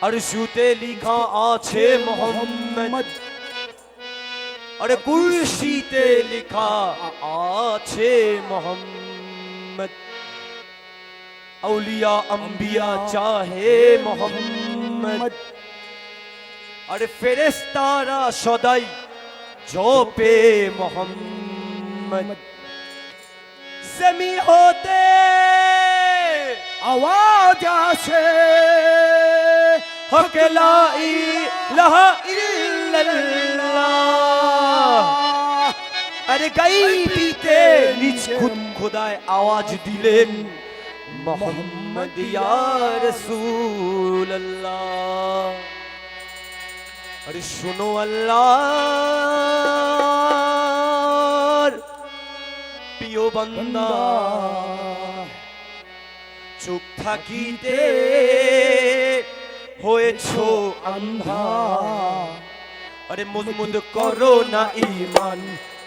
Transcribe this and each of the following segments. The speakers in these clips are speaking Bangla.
আর সুতে লিখা আছে মোহাম্মদ। আর কুরসিতে লিখা আছে মোহাম্মদ। আউলিয়া, আম্বিয়া চাহে মোহাম্মদ। আর ফেরেস্তারা সদাই জপে মোহাম্মদ। সেমি হতে আওয়াজ আসে। হক লা ইলাহা ইল্লাল্লাহ। আরে গাইবিতে নিজ খুদ খোদায় আওয়াজ দিলেন, মোহাম্মদ ইয়া রাসূলুল্লাহ। আরে শোনো আল্লাহর প্রিয় বান্দা, চোখ থাকিতে হয়েছ আন্ধা আরে মুজমুদ করো না ইমান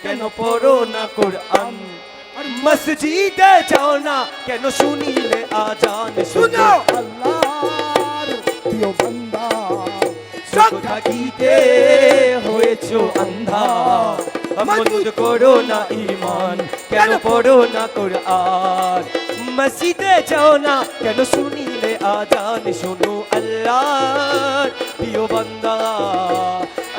কেন পড়ো না কোরআন? আর মসজিদে যাও না কেন শুনিলে আজান শুনো! আল্লাহর প্রিয় বান্দা চোখ থাকিতে হয়েছ আন্ধা মজবুত করো না ইমান কেন পড়ো না কোরআন? মসজিদে যাও না কেন শুনিলে আজান শোনো আল্লাহ প্রিয় বান্দা।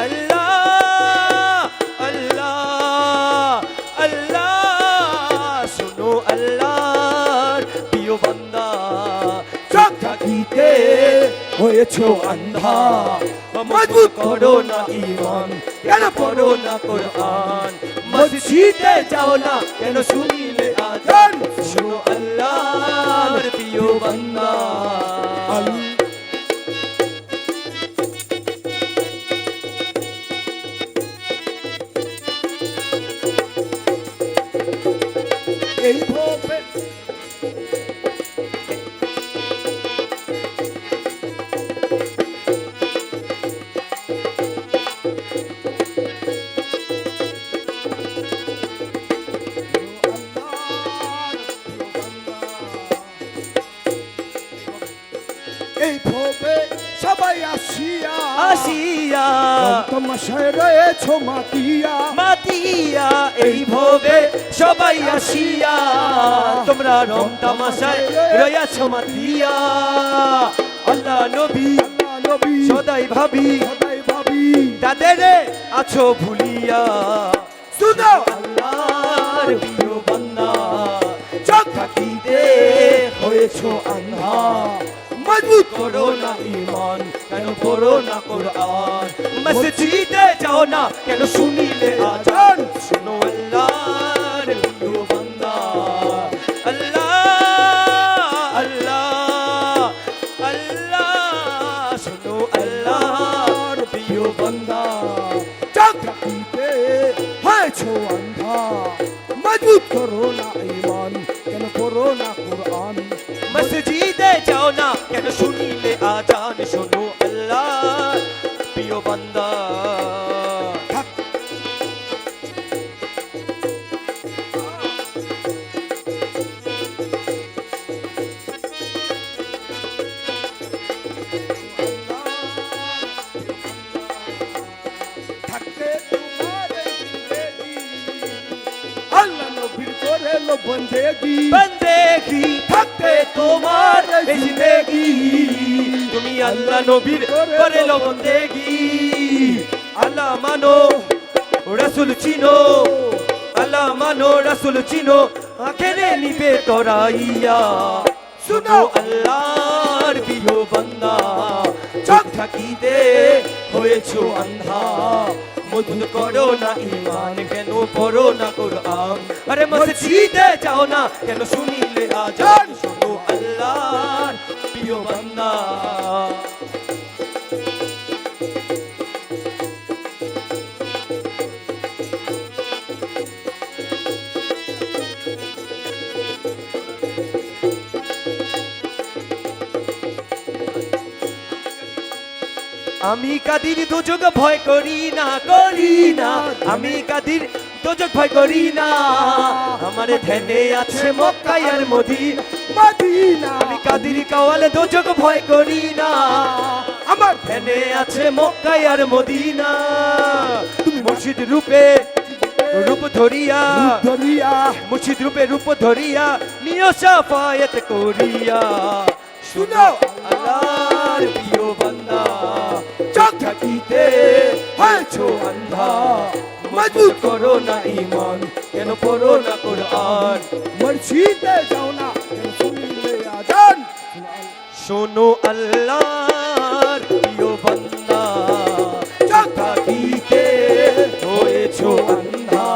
আল্লাহ আল্লাহ আল্লাহ শোনো আল্লাহর প্রিয় বান্দা। চোখ থাকিতে হয়েছ আন্ধা। মজবুত করো না ইমান কেন পড়ো না কোরআন? মসজিদে যাও না কেন শুনিলে এই ভোপে। এই ভোপে সবাই আসিয়া। আসিয়া। তোমাশায় রয়েছ মাতিয়া। মাতিয়া এই ভবে সবাই আসিয়া তোমরা রং তামাশায় রয়াছ মাতিয়া। আল্লাহ নবী আল্লাহ নবী সদাই ভাবি তাদের আছো ভুলিয়া। শুনো। আল্লাহর প্রিয় বান্দা চোখ থাকিতে হয়েছ আন্ধা। মজবুত। করো না ইমান কেন পড়ো না কোরআন? মসজিদে যাও না কেন শুনিলে আজান? শুনো আল্লাহর হয়েছ অন্ধা মজবুত করো না ইমান কেন করো না কোরআন মসজিদে যাও না কেন শুনিলে আজান শোনো আল্লাহ প্রিয় বান্দা নবীর করে লো বন্দেগি। বন্দেগি থাকতে তোমার জিন্দেগি। তুমি আল্লাহ নবীর করে লো বন্দেগি। আল্লাহ মানো রসুল চিনো। আল্লাহ মানো রসুল চিনো। আখেরে নিবে তোরাইয়া। শুনো। আল্লাহর প্রিয় বান্দা। চোখ থাকিতে হয়েছো আন্ধা মধুর করো না ইমান, কেন পড়ো না কোরআন? আরে মসজিদে যাও না, কেন শুনিলে আজান? আমি কাদির দুযোগ ভয় করি না করি না। আমি কাদির দুযোগ ভয় করি না। আমার ধ্যানে আছে মক্কায়ার মদি মদিনা আমি কাদির কাওয়ালে দুযোগ ভয় করি না। আমার ধ্যানে আছে মক্কায় আর মদিনা। তুমি মুর্শিদ রূপে রূপ ধরিয়া ধরিয়া। মুর্শিদ রূপে রূপ ধরিয়া নিয় সাফায়াত করিয়া। শুনো। আল্লাহর প্রিয় বান্দা। জিতে হয়েছো আন্ধা। মজবুত করো না ইমান কেন পড়ো না কোরআন? মসজিদে যাও না শোনো আল্লাহর প্রিয় বান্দা কথা দিতে হয়েছো আন্ধা।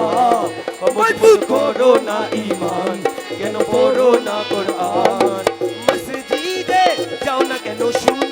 মজবুত করো না ইমান কেন পড়ো না কোরআন? মসজিদে যাও না, কেন শুনো